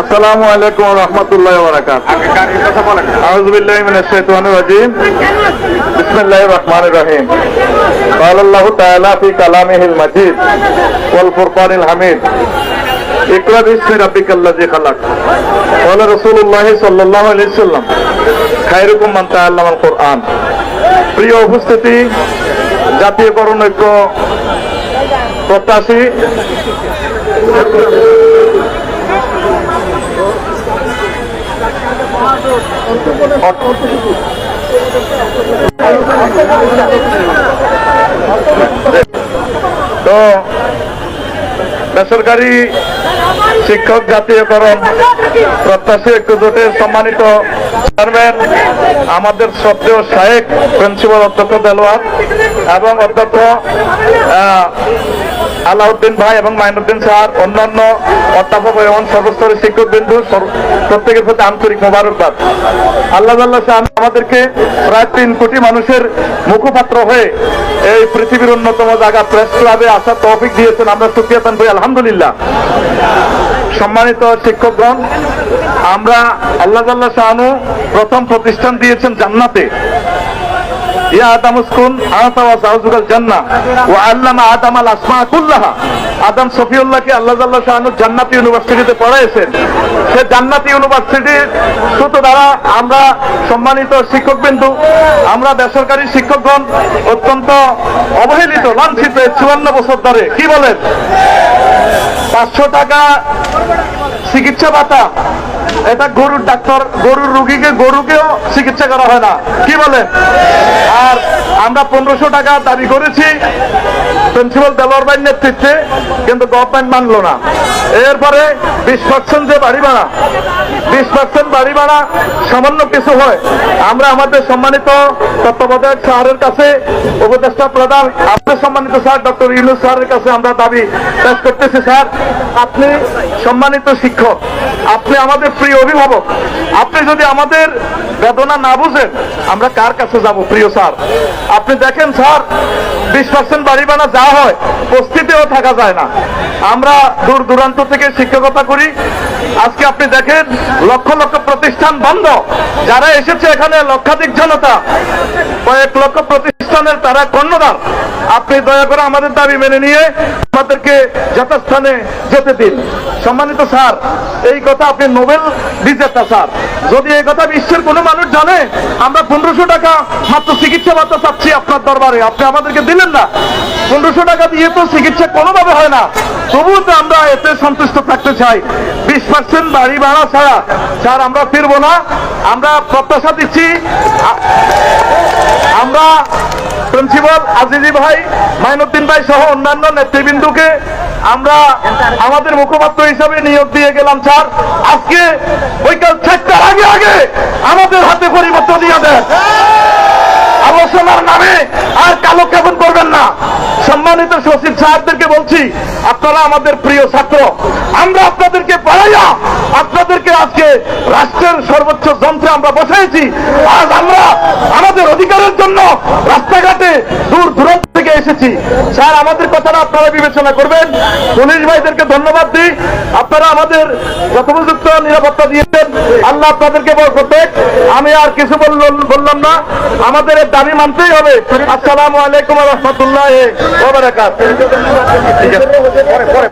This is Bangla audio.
আসসালামু আলাইকুম রহমতুল্লাহ বারাকাত আউযু বিল্লাহি মিনাশ শাইতানির রাজিম বিসমিল্লাহির রহমানির রহিম قال الله تعالى في كلامه المجيد والفرقان الحميد اقرأ باسم ربك الذي خلق قال رسول الله صلى الله عليه وسلم خيركم من تعلم القرآن প্রিয় উপস্থিতি জাতীয়করণ ঐক্য প্রত্যাশী তো বেসরকারি শিক্ষক জাতীয়করণ প্রত্যাশী ঐক্য জোটের সম্মানিত চেয়ারম্যান, আমাদের শ্রদ্ধেয় শাহেক প্রিন্সিপাল অধ্যক্ষ দেলোয়ার এবং অধ্যক্ষ আলাউদ্দিন ভাই এবং মাইনুদ্দিন স্যার, অন্যান্য অধ্যাপক এবং সর্বস্তরের শিক্ষক বিন্দু প্রত্যেকের প্রতি আন্তরিক মোবারকবাদ। আল্লাহ আল্লাহ শাহ আমাদেরকে প্রায় তিন কোটি মানুষের মুখপাত্র হয়ে এই পৃথিবীর অন্যতম জায়গা প্রেস ক্লাবে আসার তৌফিক দিয়েছেন আমরা সুপ্রিয়াতান ভাই, আলহামদুলিল্লাহ। সম্মানিত শিক্ষকগণ, আমরা আল্লাহ আল্লাহ শাহানু প্রথম প্রতিষ্ঠান দিয়েছেন জান্নাতে। আদম উসকুন আতা ওয়া জাওজুকাল আদম আল আসমা কুল্লাহা। আদম সফিউল্লাহকে আল্লাহ জাল্লাহ শাহানু জান্নাতি ইউনিভার্সিটিতে পড়াইছেন। সে জান্নাতি ইউনিভার্সিটির সূত্র দ্বারা আমরা সম্মানিত শিক্ষকবিন্দু, আমরা বেসরকারি শিক্ষকগণ অত্যন্ত অবহেলিত, লাঞ্ছিত চুয়ান্ন বছর ধরে। কি বলেন? পাঁচশো টাকা চিকিৎসা ভাতা এটা গরুর ডাক্তার, গরুর রুগীকে গরুকেও চিকিৎসা করা হয় না। কি বলেন? আর আমরা পনেরোশো টাকা দাবি করেছি প্রিন্সিপাল দেলোয়ার ভাইয়ের নেতৃত্বে, কিন্তু গভর্নমেন্ট মানলো না। এরপরে বিশ পার্সেন্ট যে বাড়ি ভাড়া, বিশ পার্সেন্ট বাড়ি ভাড়া সামান্য কিছু হয়। আমরা আমাদের সম্মানিত তত্ত্বাবধায়ক স্যারের কাছে, উপদেষ্টা প্রধান আপনার সম্মানিত স্যার ডক্টর ইউনুস স্যারের কাছে আমরা দাবি পেশ করতেছি, স্যার। আপনি সম্মানিত শিক্ষক, আপনি আমাদের প্রিয় অভিভাবক, আপনি যদি আমাদের বেদনা না বুঝেন, আমরা কার কাছে যাব, প্রিয় স্যার? আপনি দেখেন, স্যার, বিশ পার্সেন্ট বাড়ি বানা যা হয় বস্তিতেও থাকা যায় না। আমরা দূর দূরান্ত থেকে শিক্ষকতা করি। আজকে আপনি দেখেন, লক্ষ লক্ষ প্রতিষ্ঠান বন্ধ। যারা এসেছে এখানে লক্ষাধিক জনতা, কয়েক লক্ষ প্রতিষ্ঠানের তারা কর্ণধার। আপনি দয়া করে আমাদের দাবি মেনে নিয়ে আমাদেরকে যথাস্থানে যেতে দিন। সম্মানিত স্যার, এই কথা আপনি নোবেল বিজেতা স্যার। যদি এই কথা বিশ্বের কোনো মানুষ জানে, আমরা পনেরোশো টাকা মাত্র চিকিৎসা ভাতা চাচ্ছি আপনার দরবারে। আপনি আমাদেরকে দিলেন না। পনেরোশো টাকা দিয়ে তো চিকিৎসা কোনোভাবে হয় না। তবুও তো আমরা এতে সন্তুষ্ট থাকতে চাই। বিশ পার্সেন্ট বাড়ি ভাড়া ছাড়া, স্যার, আমরা ফিরবো না। আমরা প্রত্যাশা দিচ্ছি প্রিন্সিপাল আজিজি ভাই, মাইনুদ্দিন ভাই সহ অন্যান্য নেতৃবৃন্দুকে আমরা আমাদের মুখপাত্র হিসাবে নিয়োগ দিয়ে গেলাম, স্যার। আজকে বৈকাল চারটার আগে আগে আমাদের হাতে পরিবর্তন দিয়ে দেন। আলোচনার নামে আর কালো কেমন করবেন না। সম্মানিত সচিব সাহেবদেরকে বলছি, আপনারা আমাদের প্রিয় ছাত্র, আমরা আপনাদেরকে পড়াইয়া আপনাদেরকে আজকে রাষ্ট্রের সর্বোচ্চ যন্ত্রে আমরা বসাইছি। আজ আমরা অধিকারের জন্য রাস্তাঘাটে দূর দূরান্ত থেকে এসেছি। স্যার, আমাদের কথাটা আপনারা বিবেচনা করবেন। পুলিশ ভাইদেরকে ধন্যবাদ দিই। আপনারা আমাদের যথোপযুক্ত নিরাপত্তা দিয়েছেন। আল্লাহ আপনাদেরকে দেখ আমি আর কিছু বললাম না। আমাদের এর দাবি মানতেই হবে। আসসালামু আলাইকুম রহমতুল্লাহ ঠিক আছে।